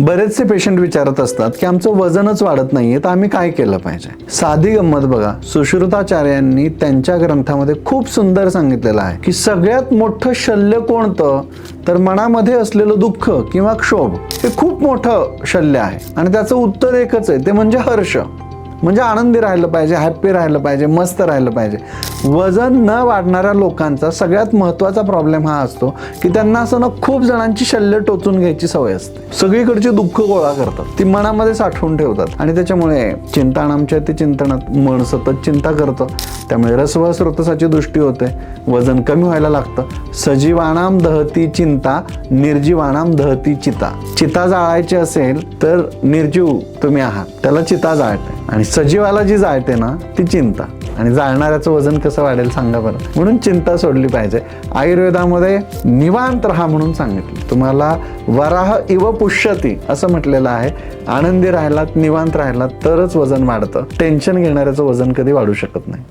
बरेचसे पेशंट विचारत असतात की आमचं वजनच वाढत नाहीये तर आम्ही काय केलं पाहिजे? साधी गंमत बघा. सुश्रुताचार्यांनी त्यांच्या ग्रंथामध्ये खूप सुंदर सांगितलेलं आहे की सगळ्यात मोठं शल्य कोणतं? तर मनामध्ये असलेलं दुःख किंवा क्षोभ हे खूप मोठं शल्य आहे. आणि त्याचं उत्तर एकच आहे ते म्हणजे हर्ष. म्हणजे आनंदी राहिलं पाहिजे हॅप्पी राहिलं पाहिजे मस्त राहिलं पाहिजे. वजन न वाढणाऱ्या लोकांचा सगळ्यात महत्त्वाचा प्रॉब्लेम हा असतो की त्यांना असं ना खूप जणांची शल्य टोचून घ्यायची सवय असते. सगळीकडची दुःख गोळा करतात. ती मनामध्ये साठवून ठेवतात. आणि त्याच्यामुळे चिंताणामच्या ते चिंतनात मन सतत चिंता करतं. त्यामुळे रसव स्रोतसाची दृष्टी होते. वजन कमी व्हायला लागतं. सजीवानाम दहती चिंता निर्जीवानाम दहती चिता. चिता जाळायची असेल तर निर्जीव तुम्ही आहात. त्याला चिता जाळते. आणि सजीवाला जी जाळते ना ती चिंता. आणि जाळणाऱ्याचं वजन कसं वाढेल सांगा बरं. म्हणून चिंता सोडली पाहिजे. आयुर्वेदामध्ये निवांत राहा म्हणून सांगितलं. तुम्हाला वराह इव पुष्यती असं म्हटलेलं आहे. आनंदी राहिलात निवांत राहिलात तरच वजन वाढतं. टेन्शन घेणाऱ्याचं वजन कधी वाढू शकत नाही.